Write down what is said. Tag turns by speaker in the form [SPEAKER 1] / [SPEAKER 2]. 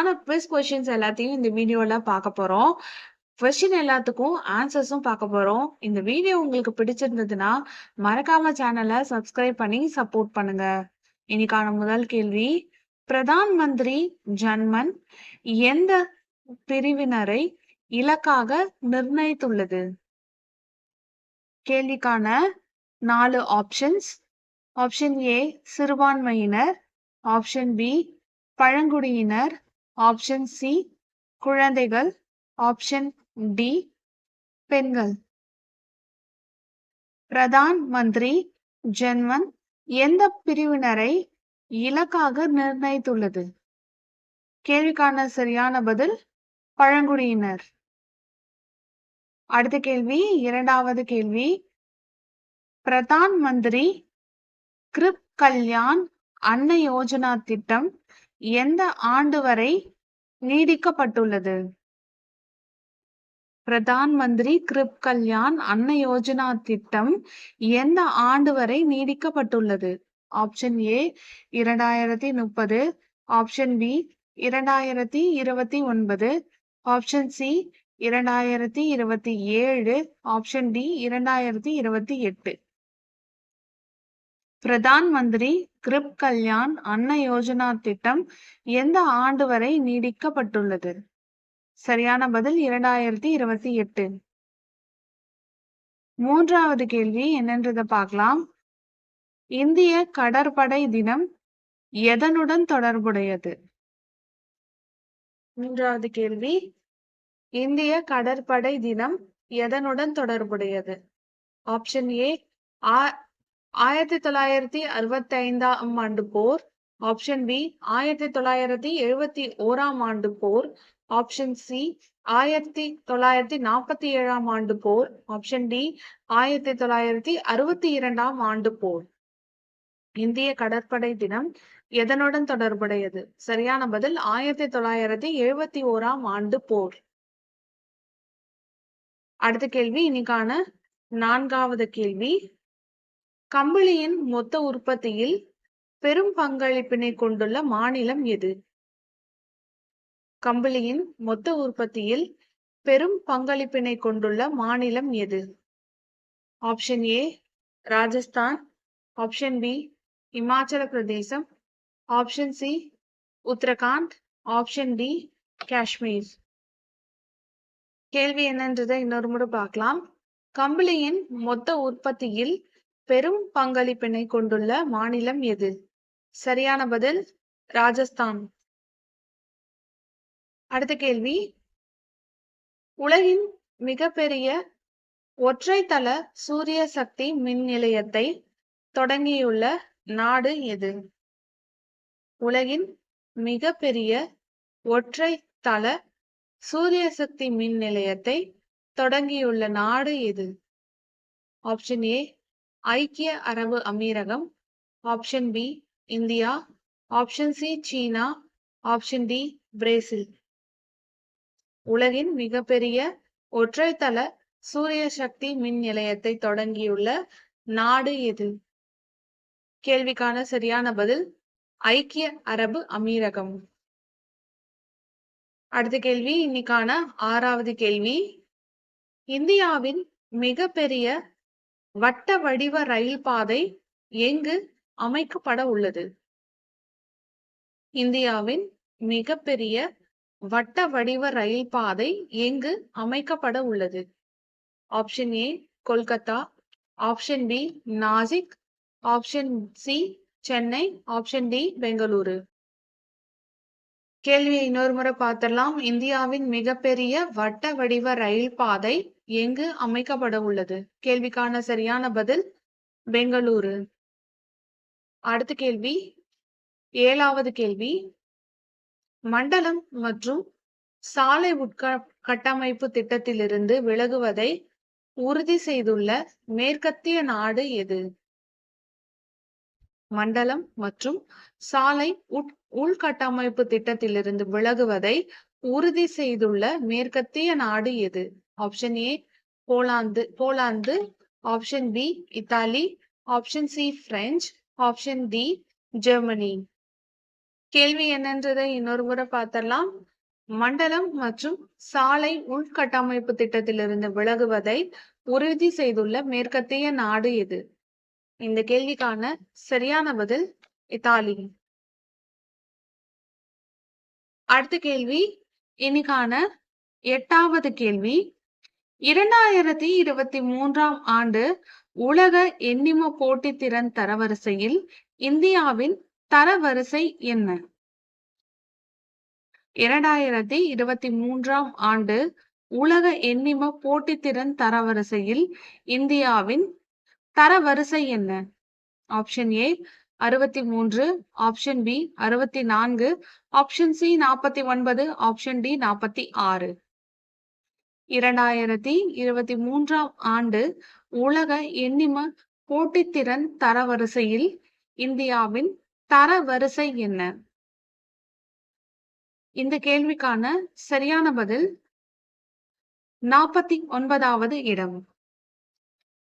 [SPEAKER 1] ஆனா quiz questions எல்லாத்தையும் இந்த வீடியோல பார்க்க போறோம். கொஸ்டின் எல்லாத்துக்கும் ஆன்சர்ஸும் பார்க்க போறோம். இந்த வீடியோ உங்களுக்கு பிடிச்சிருந்ததுன்னா, மறக்காம சேனலை சப்ஸ்கிரைப் பண்ணி சப்போர்ட் பண்ணுங்க. இன்னைக்கான முதல் கேள்வி, பிரதான் மந்திரி ஜன்மன் எந்த பிரிவினரை இலக்காக நிர்ணயித்துள்ளது? கேள்விக்கான நாலு ஆப்ஷன்ஸ். ஆப்ஷன் ஏ சிறுபான்மையினர், ஆப்ஷன் பி பழங்குடியினர், ஆப்ஷன் சி குழந்தைகள், ஆப்ஷன் டி பெண்கள். பிரதான் மந்திரி ஜென்மன் எந்த பிரிவினரை இலக்காக நிர்ணயித்துள்ளது? கேள்விக்கான சரியான பதில் பழங்குடியினர். அடுத்த கேள்வி, இரண்டாவது கேள்வி. பிரதான் மந்திரி கிருப் கல்யாண் அன்ன யோஜனா திட்டம் எந்த ஆண்டு வரை நீடிக்கப்பட்டுள்ளது? பிரதான் மந்திரி கிருப் கல்யாண் அன்ன யோஜனா திட்டம் எந்த ஆண்டு வரை நீடிக்கப்பட்டுள்ளது? ஆப்ஷன் ஏ இரண்டாயிரத்தி முப்பது, ஆப்ஷன் பி இரண்டாயிரத்தி இருபத்தி ஒன்பது, ஆப்ஷன் சி இரண்டாயிரத்தி இருபத்தி ஏழு, ஆப்ஷன் டி இரண்டாயிரத்தி இருபத்தி எட்டு. பிரதான் மந்திரி கிரிப் கல்யாண் அன்ன யோஜனா திட்டம் எந்த ஆண்டு வரை நீடிக்கப்பட்டுள்ளது? சரியான பதில் இரண்டாயிரத்தி இருபத்தி எட்டு. மூன்றாவது கேள்வி என்னன்றதை பார்க்கலாம். இந்திய கடற்படை தினம் எதனுடன் தொடர்புடையது? மூன்றாவது கேள்வி, இந்திய கடற்படை தினம் எதனுடன் தொடர்புடையது? ஆப்ஷன் ஏ ஆ ஆயிரத்தி தொள்ளாயிரத்தி அறுபத்தி ஐந்தாம் ஆண்டு போர், ஆப்ஷன் பி ஆயிரத்தி தொள்ளாயிரத்தி எழுபத்தி ஓராம் ஆண்டு போர், ஆப்ஷன் சி ஆயிரத்தி தொள்ளாயிரத்தி நாற்பத்தி ஏழாம் ஆண்டு போர், ஆப்ஷன் டி ஆயிரத்தி தொள்ளாயிரத்தி அறுபத்தி இரண்டாம் ஆண்டு போர். இந்திய கடற்படை தினம் எதனுடன் தொடர்புடையது? சரியான பதில் ஆயிரத்தி தொள்ளாயிரத்தி எழுபத்தி ஓராம் ஆண்டு போர். அடுத்த கேள்வி இன்னைக்கான நான்காவது கேள்வி. கம்பளியின் மொத்த உற்பத்தியில் பெரும் பங்களிப்பினை கொண்டுள்ள மாநிலம் எது? கம்பளியின் மொத்த உற்பத்தியில் பெரும் பங்களிப்பினை கொண்டுள்ள மாநிலம் எது? Option A Rajasthan, option B Himachal Pradesh, option C Uttarakhand, option D Kashmir. கேள்வி என்னன்றதை இன்னொரு முறை பார்க்கலாம். கம்பளியின் மொத்த உற்பத்தியில் பெரும் பங்களிப்பினை கொண்டுள்ள மாநிலம் எது? சரியான பதில் ராஜஸ்தான். அடுத்த கேள்வி, உலகின் மிகப்பெரிய ஒற்றைத்தள சூரிய சக்தி மின் நிலையத்தை தொடங்கியுள்ள நாடு எது? உலகின் மிகப்பெரிய ஒற்றை தள சூரிய சக்தி மின் நிலையத்தை தொடங்கியுள்ள நாடு எது? ஆப்ஷன் ஏ ஐக்கிய அரபு அமீரகம், option B India, option C China, option D Brazil. உலகின் மிகப்பெரிய ஒற்றைத்தள சூரிய சக்தி மின் நிலையத்தை தொடங்கியுள்ள நாடு எது? கேள்விக்கான சரியான பதில் ஐக்கிய அரபு அமீரகம். அடுத்த கேள்வி இன்னைக்கான ஆறாவது கேள்வி. இந்தியாவின் மிகப்பெரிய வட்ட வடிவ ரயில் பாதை எங்கு அமைக்கப்பட உள்ளது? இந்தியாவின் மிகப்பெரிய வட்ட வடிவ ரயில் பாதை எங்கு அமைக்கப்பட உள்ளது? Option A Kolkata, option B Nashik, option C Chennai, option D Bengaluru. கேள்வியை இன்னொரு முறை பார்த்திடலாம். இந்தியாவின் மிகப்பெரிய வட்ட வடிவ ரயில் பாதை எங்கு அமைக்கப்பட உள்ளது? கேள்விக்கான சரியான பதில் பெங்களூரு. அடுத்த கேள்வி ஏழாவது கேள்வி. மண்டலம் மற்றும் சாலை உட்கட்டமைப்பு திட்டத்திலிருந்து விலகுவதை உறுதி செய்துள்ள மேற்கத்திய நாடு எது? மண்டலம் மற்றும் சாலை உட் உள்கட்டமைப்பு திட்டத்திலிருந்து விலகுவதை உறுதி செய்துள்ள மேற்கத்திய நாடு எது? Option A Poland Poland, option B Italy, option C French, option D Germany. கேள்வி என்னன்றதை இன்னொரு முறை பார்த்தரலாம். மண்டலம் மற்றும் சாலை உள்கட்டமைப்பு திட்டத்திலிருந்து விலகுவதை உறுதி செய்துள்ள மேற்கத்திய நாடு எது? இந்த கேள்விக்கான சரியான பதில் இத்தாலி. அடுத்த கேள்வி இன்னைக்கான எட்டாவது கேள்வி. இரண்டாயிரத்தி இருபத்தி மூன்றாம் ஆண்டு உலக எண்ணிம போட்டித்திறன் தரவரிசையில் இந்தியாவின் தரவரிசை என்ன? இரண்டாயிரத்தி இருபத்தி மூன்றாம் ஆண்டு உலக எண்ணிம போட்டித்திறன் தரவரிசையில் இந்தியாவின் தரவரிசை என்ன? ஆப்ஷன் ஏ அறுபத்தி மூன்று ஆப்ஷன் பி அறுபத்தி நான்கு ஆப்ஷன் சி நாற்பத்தி ஒன்பது ஆப்ஷன் டி நாற்பத்தி ஆறு. 46. 2023ஆம் ஆண்டு உலக எண்ணிம போட்டித்திறன் தரவரிசையில் இந்தியாவின் தரவரிசை என்ன? இந்த கேள்விக்கான சரியான பதில் 49வது இடம்.